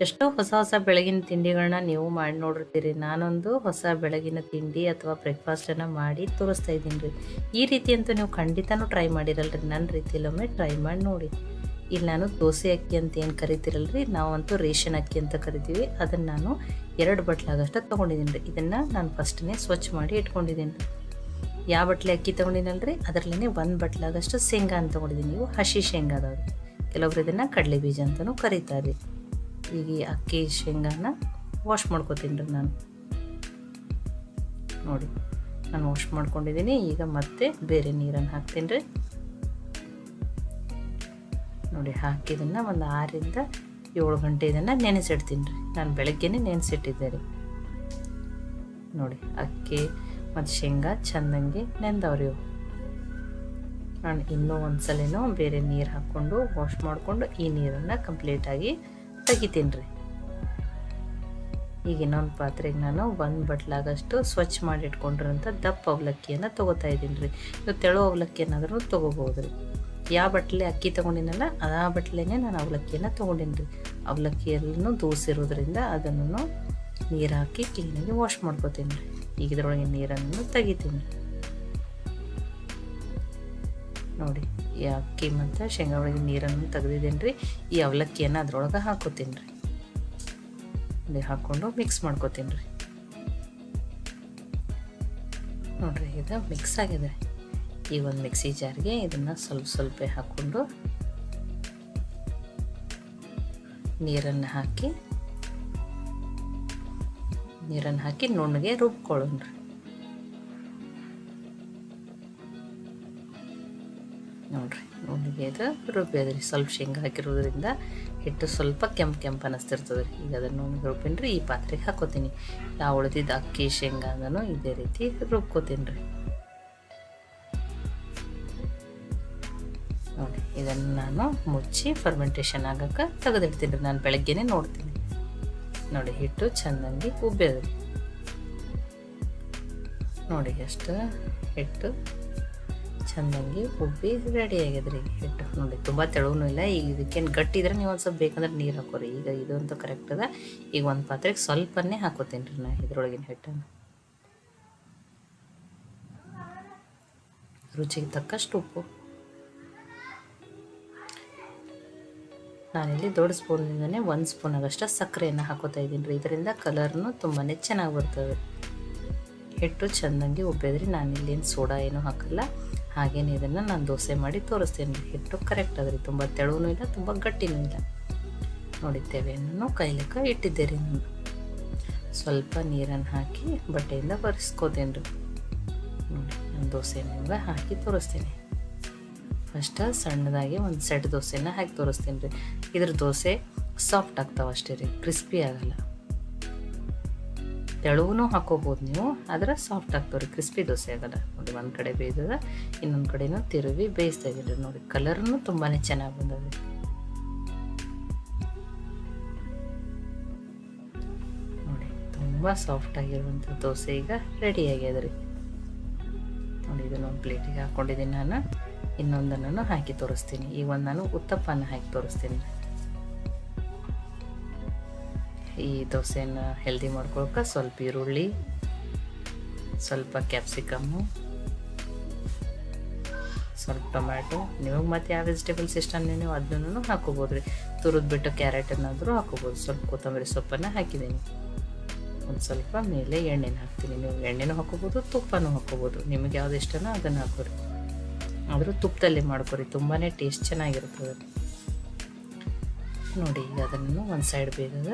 ಎಷ್ಟೋ ಹೊಸ ಹೊಸ ಬೆಳಗಿನ ತಿಂಡಿಗಳನ್ನ ನೀವು ಮಾಡಿ ನೋಡಿರ್ತೀರಿ. ನಾನೊಂದು ಹೊಸ ಬೆಳಗಿನ ತಿಂಡಿ ಅಥವಾ ಬ್ರೇಕ್ಫಾಸ್ಟನ್ನು ಮಾಡಿ ತೋರಿಸ್ತಾ ಇದ್ದೀನಿ ರೀ. ಈ ರೀತಿ ಅಂತೂ ನೀವು ಖಂಡಿತನೂ ಟ್ರೈ ಮಾಡಿರಲ್ರಿ. ನನ್ನ ರೀತಿಯಲ್ಲೊಮ್ಮೆ ಟ್ರೈ ಮಾಡಿ ನೋಡಿ. ಇಲ್ಲಿ ನಾನು ದೋಸೆ ಅಕ್ಕಿ ಅಂತ ಏನು ಕರಿತೀರಲ್ರಿ? ನಾವಂತೂ ರೇಷನ್ ಅಕ್ಕಿ ಅಂತ ಕರಿತೀವಿ. ಅದನ್ನು ನಾನು ಎರಡು ಬಟ್ಲಾಗಷ್ಟು ತೊಗೊಂಡಿದ್ದೀನಿ ರೀ. ಇದನ್ನು ನಾನು ಫಸ್ಟ್ನೇ ಸ್ವಚ್ಛ ಮಾಡಿ ಇಟ್ಕೊಂಡಿದ್ದೀನಿ ರೀ. ಯಾವ ಬಟ್ಲೆ ಅಕ್ಕಿ ತೊಗೊಂಡಿನಲ್ರಿ? ಅದರಲ್ಲೇ ಒಂದು ಬಟ್ಲಾಗಷ್ಟು ಶೇಂಗಾ ಅಂತ ತೊಗೊಂಡಿದ್ದೀನಿ. ನೀವು ಹಸಿ ಶೇಂಗಾದವ್ರಿ. ಕೆಲವೊಬ್ರು ಇದನ್ನು ಕಡಲೆ ಬೀಜ ಅಂತಲೂ ಕರೀತಾರೆ. ಈಗ ಅಕ್ಕಿ ಶೇಂಗಾನ ವಾಶ್ ಮಾಡ್ಕೊತೀನಿ ರೀ ನಾನು. ನೋಡಿ, ನಾನು ವಾಶ್ ಮಾಡ್ಕೊಂಡಿದ್ದೀನಿ. ಈಗ ಮತ್ತೆ ಬೇರೆ ನೀರನ್ನು ಹಾಕ್ತೀನಿ ರೀ. ನೋಡಿ, ಹಾಕಿದನ್ನು ಒಂದು ಆರಿಂದ ಏಳು ಗಂಟೆ ಇದನ್ನು ನೆನೆಸಿಡ್ತೀನಿ ರೀ. ನಾನು ಬೆಳಗ್ಗೆನೇ ನೆನೆಸಿಟ್ಟಿದ್ದೆ ರೀ. ನೋಡಿ, ಅಕ್ಕಿ ಮತ್ತು ಶೇಂಗಾ ಚೆಂದಂಗೆ ನೆಂದವ್ರಿ ನಾನು ಇನ್ನೂ ಒಂದು ಬೇರೆ ನೀರು ಹಾಕ್ಕೊಂಡು ವಾಶ್ ಮಾಡಿಕೊಂಡು ಈ ನೀರನ್ನು ಕಂಪ್ಲೀಟಾಗಿ ತೆಗಿತೀನಿ ರೀ. ಈಗ ಇನ್ನೊಂದು ಪಾತ್ರೆಗೆ ನಾನು ಒಂದು ಬಟ್ಲಾಗಷ್ಟು ಸ್ವಚ್ಛ ಮಾಡಿ ಇಟ್ಕೊಂಡಿರೋಂಥ ದಪ್ಪ ಅವಲಕ್ಕಿಯನ್ನು ತೊಗೋತಾ ಇದ್ದೀನಿ ರೀ. ಇದು ತೆಳು ಅವಲಕ್ಕಿ ಏನಾದರೂ ತೊಗೋಬೋದು ರೀ. ಯಾವ ಬಟ್ಲೆ ಅಕ್ಕಿ ತೊಗೊಂಡಿನಲ್ಲ, ಆ ಬಟ್ಲೆನೇ ನಾನು ಅವಲಕ್ಕಿಯನ್ನು ತೊಗೊಂಡಿನಿ ರೀ. ಅವಲಕ್ಕಿಯಲ್ಲೂ ದೂಸಿರೋದ್ರಿಂದ ಅದನ್ನು ನೀರು ಹಾಕಿ ಕ್ಲೀನಾಗಿ ವಾಶ್ ಮಾಡ್ಕೋತೀನಿ ರೀ. ಈಗ ಇದ್ರೊಳಗೆ ನೀರನ್ನು ತೆಗಿತೀನಿ. ನೋಡಿ, ಈ ಅಕ್ಕಿ ಮತ್ತು ಶೇಂಗಾ ಒಳಗೆ ನೀರನ್ನು ತೆಗೆದಿದ್ದೇನೆ ರೀ ಈ ಅವಲಕ್ಕಿಯನ್ನು ಅದ್ರೊಳಗೆ ಹಾಕೋತೀನಿ ರೀ ಅದೇ ಹಾಕ್ಕೊಂಡು ಮಿಕ್ಸ್ ಮಾಡ್ಕೋತೀನಿ ರೀ ನೋಡಿರಿ, ಇದು ಮಿಕ್ಸ್ ಆಗಿದೆ. ಈ ಒಂದು ಮಿಕ್ಸಿ ಜಾರ್ಗೆ ಇದನ್ನು ಸ್ವಲ್ಪ ಸ್ವಲ್ಪ ಹಾಕ್ಕೊಂಡು ನೀರನ್ನು ಹಾಕಿ ನೀರನ್ನು ಹಾಕಿ ನುಣ್ಣಗೆ ರುಬ್ಕೊಳ್ಳೋಣ ನೋಡ್ರಿ ಉಂಡಿಗೆ ಅದು ರುಬ್ಬಿ ರುಬ್ಬಿದ್ರಿ ಸ್ವಲ್ಪ ಶೇಂಗಾ ಹಾಕಿರೋದ್ರಿಂದ ಹಿಟ್ಟು ಸ್ವಲ್ಪ ಕೆಂಪು ಕೆಂಪು ಅನ್ನಿಸ್ತಿರ್ತದೆ ರೀ. ಈಗ ಅದನ್ನು ರುಬ್ಬಿನಿ ರೀ, ಈ ಪಾತ್ರೆಗೆ ಹಾಕೋತೀನಿ. ಯಾವ ಉಳಿದಿದ್ದ ಅಕ್ಕಿ, ಶೇಂಗಾ ಅದನ್ನು ಇದೇ ರೀತಿ ರುಬ್ಕೋತೀನಿ ರೀ. ನೋಡಿ ಇದನ್ನು ನಾನು ಮುಚ್ಚಿ ಫರ್ಮೆಂಟೇಷನ್ ಆಗಕ್ಕೆ ತೆಗೆದಿಡ್ತೀನಿ ರೀ. ನಾನು ಬೆಳಗ್ಗೆನೇ ನೋಡ್ತೀನಿ. ನೋಡಿ, ಹಿಟ್ಟು ಚೆನ್ನಾಗಿ ಉಬ್ಬೇದ್ರಿ ನೋಡಿ, ಎಷ್ಟು ಹಿಟ್ಟು ಚೆಂದಂಗಿ ಉಬ್ಬಿ ರೆಡಿ ಆಗ್ಯದ್ರಿ ಹಿಟ್ಟು ನೋಡಿ, ತುಂಬ ತೆಳುವೂ ಇಲ್ಲ. ಈಗ ಇದಕ್ಕೇನು ಗಟ್ಟಿದ್ರೆ ನೀವು ಒಂದು ಸ್ವಲ್ಪ ಬೇಕಂದ್ರೆ ನೀರು ಹಾಕೋರಿ. ಈಗ ಇದು ಅಂತೂ ಕರೆಕ್ಟ್ ಅದ. ಈಗ ಒಂದು ಪಾತ್ರೆಗೆ ಸ್ವಲ್ಪನೇ ಹಾಕೋತೀನಿ ರೀ ನಾ ಇದ್ರೊಳಗಿನ ಹಿಟ್ಟನ್ನು. ರುಚಿಗೆ ತಕ್ಕಷ್ಟು ಉಪ್ಪು. ನಾನಿಲ್ಲಿ ದೊಡ್ಡ ಸ್ಪೂನಿಂದನೇ ಒಂದು ಸ್ಪೂನಾಗಷ್ಟು ಸಕ್ಕರೆಯನ್ನು ಹಾಕೋತಾ ಇದ್ದೀನಿ ರೀ. ಇದರಿಂದ ಕಲರ್ನು ತುಂಬಾ ಚೆನ್ನಾಗಿ ಬರ್ತದೆ. ಹಿಟ್ಟು ಚೆಂದಂಗೆ ಉಬ್ಬೇದ್ರಿ ನಾನು ಏನು ಸೋಡಾ ಏನೂ ಹಾಕಲ್ಲ. ಹಾಗೇನೆ ಇದನ್ನು ನಾನು ದೋಸೆ ಮಾಡಿ ತೋರಿಸ್ತೇನೆ. ಹಿಟ್ಟು ಕರೆಕ್ಟ್ ಅದ್ರಿ ತುಂಬ ತೆಳುವೂ ಇಲ್ಲ, ತುಂಬ ಗಟ್ಟಿನೂ ಇಲ್ಲ. ನೋಡಿದ್ದೇವೆ ನಾನು ಕೈಲಕ್ಕ ಇಟ್ಟಿದ್ದೆ ರೀ ನಾನು. ಸ್ವಲ್ಪ ನೀರನ್ನು ಹಾಕಿ ಬಟ್ಟೆಯಿಂದ ಒರೆಸ್ಕೋತೇನೆ ರೀ ನೋಡಿ, ನಾನು ದೋಸೆ ನಿಮ್ಗೆ ಹಾಕಿ ತೋರಿಸ್ತೇನೆ. ಫಸ್ಟ್ ಸಣ್ಣದಾಗಿ ಒಂದು ಸೆಟ್ ದೋಸೆನ ಹಾಕಿ ತೋರಿಸ್ತೀನಿ ರೀ. ಇದ್ರ ದೋಸೆ ಸಾಫ್ಟ್ ಆಗ್ತಾವೆ ಅಷ್ಟೇ ರೀ ಕ್ರಿಸ್ಪಿ ಆಗಲ್ಲ. ತೆಳುವೂ ಹಾಕೋಬೋದು ನೀವು ಆದರೆ ಸಾಫ್ಟ್ ಆಗ್ತವೆ ರೀ ಕ್ರಿಸ್ಪಿ ದೋಸೆ ಆಗಲ್ಲ ನೋಡಿ ಒಂದು ಕಡೆ ಬೇಯ್ದದ, ಇನ್ನೊಂದು ಕಡೆನೂ ತಿರುವಿ ಬೇಯಿಸ್ತಾ ಇದ್ದೀರಿ ನೋಡಿ ಕಲರ್ನು ತುಂಬಾ ಚೆನ್ನಾಗಿ ಬಂದದ ನೋಡಿ, ತುಂಬ ಸಾಫ್ಟ್ ಆಗಿರುವಂಥ ದೋಸೆ ಈಗ ರೆಡಿ ಆಗ್ಯದ ರೀ ನೋಡಿ ಇದನ್ನೊಂದು ಪ್ಲೇಟಿಗೆ ಹಾಕ್ಕೊಂಡಿದ್ದೀನಿ ನಾನು. ಇನ್ನೊಂದನ್ನು ಹಾಕಿ ತೋರಿಸ್ತೀನಿ. ಈಗ ಒಂದು ನಾನು ಉತ್ತಪ್ಪನ ಹಾಕಿ ತೋರಿಸ್ತೀನಿ. ಈ ದೋಸೆಯನ್ನು ಹೆಲ್ದಿ ಮಾಡ್ಕೊಳಕ್ಕೆ ಸ್ವಲ್ಪ ಈರುಳ್ಳಿ, ಸ್ವಲ್ಪ ಕ್ಯಾಪ್ಸಿಕಮ್ಮು ಸ್ವಲ್ಪ ಟೊಮ್ಯಾಟೊ. ನಿಮಗೆ ಮತ್ತು ಯಾವ ವೆಜಿಟೇಬಲ್ಸ್ ಇಷ್ಟ ನೀವು ಅದನ್ನೂ ಹಾಕೋಬೋದು ರೀ ತುರಿದು ಬಿಟ್ಟು ಕ್ಯಾರೆಟನ್ನಾದರೂ ಹಾಕೋಬೋದು. ಸ್ವಲ್ಪ ಕೊತ್ತಂಬರಿ ಸೊಪ್ಪನ್ನು ಹಾಕಿದ್ದೀನಿ. ಒಂದು ಸ್ವಲ್ಪ ಮೇಲೆ ಎಣ್ಣೆನ ಹಾಕ್ತೀನಿ. ನೀವು ಎಣ್ಣೆನೂ ಹಾಕೋಬೋದು, ತುಪ್ಪನೂ ಹಾಕೋಬೋದು. ನಿಮಗೆ ಯಾವ್ದು ಇಷ್ಟನೋ ಅದನ್ನು ಹಾಕೋರಿ. ಆದರೂ ತುಪ್ಪದಲ್ಲಿ ಮಾಡ್ಕೊರಿ. ತುಂಬಾ ಟೇಸ್ಟ್ ಚೆನ್ನಾಗಿರ್ತದೆ ನೋಡಿ, ಈಗ ಅದನ್ನು ಒಂದು ಸೈಡ್ ಬೇಯ್ದದ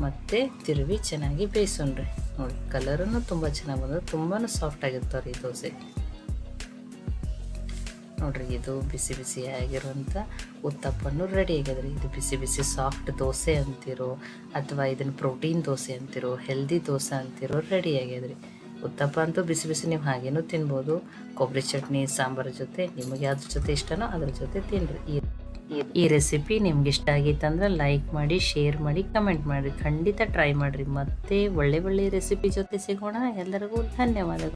ಮತ್ತು ತಿರುವಿ ಚೆನ್ನಾಗಿ ಬೇಯಿಸೋಣ್ರಿ. ನೋಡಿ, ಕಲರನ್ನು ತುಂಬ ಚೆನ್ನಾಗಿ ಬಂದರೆ ತುಂಬಾ ಸಾಫ್ಟ್ ಆಗಿರ್ತಾವ್ರಿ ಈ ದೋಸೆ. ನೋಡ್ರಿ, ಇದು ಬಿಸಿ ಬಿಸಿ ಆಗಿರುವಂಥ ಉತ್ತಪ್ಪನ್ನು ರೆಡಿ ಆಗ್ಯದ್ರಿ. ಇದು ಬಿಸಿ ಬಿಸಿ ಸಾಫ್ಟ್ ದೋಸೆ ಅಂತಿರೋ ಅಥವಾ ಇದನ್ನು ಪ್ರೋಟೀನ್ ದೋಸೆ ಅಂತಿರೋ ಹೆಲ್ದಿ ದೋಸೆ ಅಂತಿರೋ ರೆಡಿ ಆಗ್ಯದ್ರಿ. ಉತ್ತಪ್ಪ ಅಂತೂ ಬಿಸಿ ಬಿಸಿ ನೀವು ಹಾಗೇನೂ ತಿನ್ಬೋದು. ಕೊಬ್ಬರಿ ಚಟ್ನಿ, ಸಾಂಬಾರ ಜೊತೆ, ನಿಮಗೆ ಯಾವ್ದ್ರ ಜೊತೆ ಇಷ್ಟನೋ ಅದ್ರ ಜೊತೆ ತಿನ್ನಿರಿ ಈ ರೆಸಿಪಿ ನಿಮ್ಗೆ ಇಷ್ಟ ಆಗಿತ್ತಂದ್ರೆ ಲೈಕ್ ಮಾಡಿ ಶೇರ್ ಮಾಡಿ ಕಮೆಂಟ್ ಮಾಡಿ. ಖಂಡಿತ ಟ್ರೈ ಮಾಡಿರಿ. ಮತ್ತೆ ಒಳ್ಳೆ ಒಳ್ಳೆ ರೆಸಿಪಿ ಜೊತೆ ಸಿಗೋಣ. ಎಲ್ಲರಿಗೂ ಧನ್ಯವಾದಗಳು.